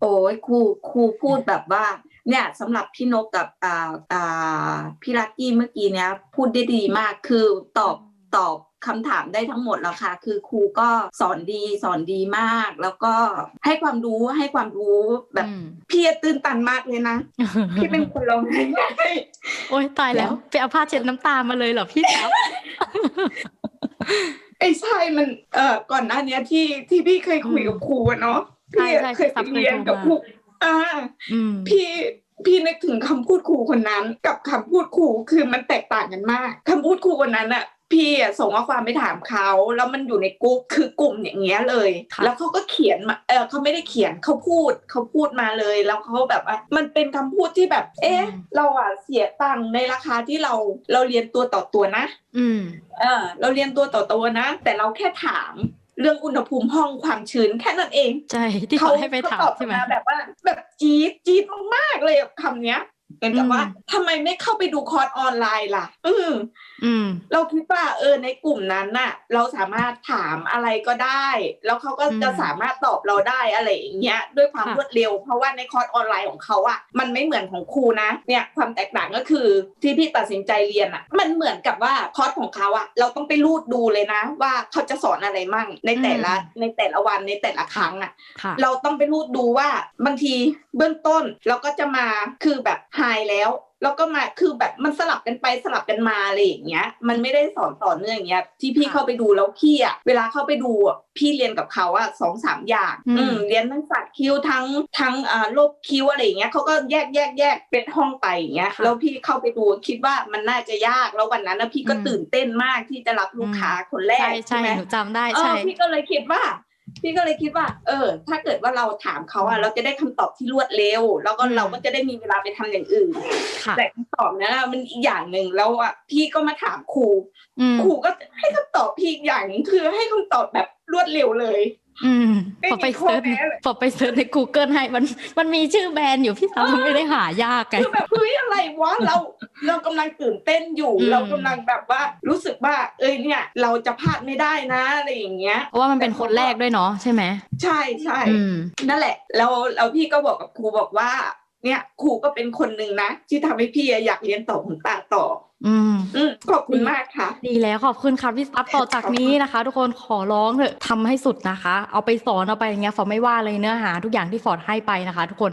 โอ้ยครูครูพูดแบบว่า เนี่ยสำหรับพี่นกกับอ่าอ่าพี่ลักกี้เมื่อกี้เนี้ยพูดได้ดีมากคือตอบตอบคำถามได้ทั้งหมดแล้วค่ะ คือครูก็สอนดีสอนดีมาก แล้วก็ให้ความรู้ให้ความรู้แบบอืมพี่ตื่นตันมากเลยนะ พี่เป็นคนร้องไห้ได้โอ๊ยตายแล้วไปเอาผ้าเช็ดน้ำตามาเลยเหรอพี่ครับไอ้ใช่มันเอ่อก่อนหน้าเนี้ยที่ที่พี่เคยคุยกับครูอะเนาะใช่ พี่อะใช่เคยพี่ซัไปบเคยเรียนโทรกับมาครูอ่าอืมพี่พี่นึกถึงคำพูดครูคนนั้น กับคำพูดครูคือมันแตกต่างกันมากคำพูดครูคนนั้นอะพี่อะส่งข้อความไปถามเขา แล้วมันอยู่ในกลุ่มคือกลุ่มอย่างเงี้ยเลยค่ะแล้วเขาก็เขียนมาเออเขาไม่ได้เขียนเขาพูดเขาพูดมาเลย แล้วเขาแบบว่ามันเป็นคำพูดที่แบบ เอ๊ะ เราอะเสียตังค์ในราคาที่เราเราเรียนตัวต่อตัวนะ อืมเออเราเรียนตัวต่อตัวนะ แต่เราแค่ถาม เรื่องอุณหภูมิห้องความชื้นแค่นั้นเอง ใช่ ที่เขาให้ไปถามตอบใช่ไหมมาแบบว่า แบบจี๊ดจี๊ดมากๆเลยกับคำเนี้ย เหมือนกับว่าอืมทำไมไม่เข้าไปดูคอร์สออนไลน์ล่ะ อืมอืม เราคิดว่า เออ ในกลุ่มนั้นน่ะ เราสามารถถามอะไรก็ได้ แล้วเขาก็จะอืมสามารถตอบเราได้อะไรอย่างเงี้ย ด้วยความค่ะรวดเร็ว เพราะว่าในคอร์สออนไลน์ของเขาอะมันไม่เหมือนของครูนะ เนี่ยความแตกต่างก็คือที่พี่ตัดสินใจเรียนอะ มันเหมือนกับว่าคอร์สของเขาอะ เราต้องไปรูดดูเลยนะ ว่าเขาจะสอนอะไรมั่งในแต่ละในแต่ละวันในแต่ละครั้งอะค่ะเราต้องไปรูดดูว่าบางทีเบื้องต้นเราก็จะมาคือแบบไฮแล้ว แล้วก็มาคือแบบมันสลับกันไปสลับกันมาอะไรอย่างเงี้ย มันไม่ได้สอนต่อเนื่องอย่างเงี้ยที่พี่ค่ะเข้าไปดูแล้วพี่อะเวลาเข้าไปดูอะพี่เรียนกับเขาอะสองสามอย่างอืมอืมเรียนทั้งสัตว์คิ้วทั้งทั้งอ่าโรคคิ้วอะไรอย่างเงี้ยเขาก็แยกแยกแยกเป็นห้องไปอย่างเงี้ยค่ะแล้วพี่เข้าไปดูคิดว่ามันน่าจะยากแล้ววันนั้นนะพี่ก็อืมตื่นเต้นมากที่จะรับลูกค้าคนแรกใช่ใช่ไหมหนูจำได้เอใช่อพี่ก็เลยคิดว่า พี่ก็เลยคิดว่า เออ ถ้าเกิดว่าเราถามเขาอะเราจะได้คำตอบที่รวดเร็ว แล้วก็อืมเราก็จะได้มีเวลาไปทำอย่างอื่นค่ะแต่คำตอบนั้นอะมันอีกอย่างหนึ่งแล้วอะพี่ก็มาถามครูอืมครูก็ให้คำตอบพี่อีกอย่างหนึ่งคือให้คำตอบแบบรวดเร็วเลย อืมไม่พอไปมีข้อเซิร์ชแม้เลยพอไปเซิร์ชใน Google ให้มันมันมีชื่อแบรนด์อยู่พี่สาวมันไม่ได้หายากไงคือแบบเฮ้ยอะไรวะเรา เรากำลังตื่นเต้นอยู่อืมเรากำลังแบบว่ารู้สึกว่า เอ้ยเนี่ย เราจะพลาดไม่ได้นะอะไรอย่างเงี้ยเพราะว่ามันเป็นคนแรกด้วยเนาะใช่ไหมใช่ใช่อืมนั่นแหละแล้วแล้วพี่ก็บอกกับครูบอกว่า เนี่ยครูก็เป็นคนหนึ่งนะที่ทำให้พี่อยากเรียนต่อขนตาต่ออืมอืมขอบคุณมากค่ะ ดีแล้วขอบคุณค่ะพี่ซับต่อจากนี้นะคะ ทุกคนขอร้องเถอะทำให้สุดนะคะ เอาไปสอนเอาไปอย่างเงี้ยฟอร์ดไม่ว่าเลยเนื้อหา ทุกอย่างที่ฟอร์ดให้ไปนะคะ ทุกคน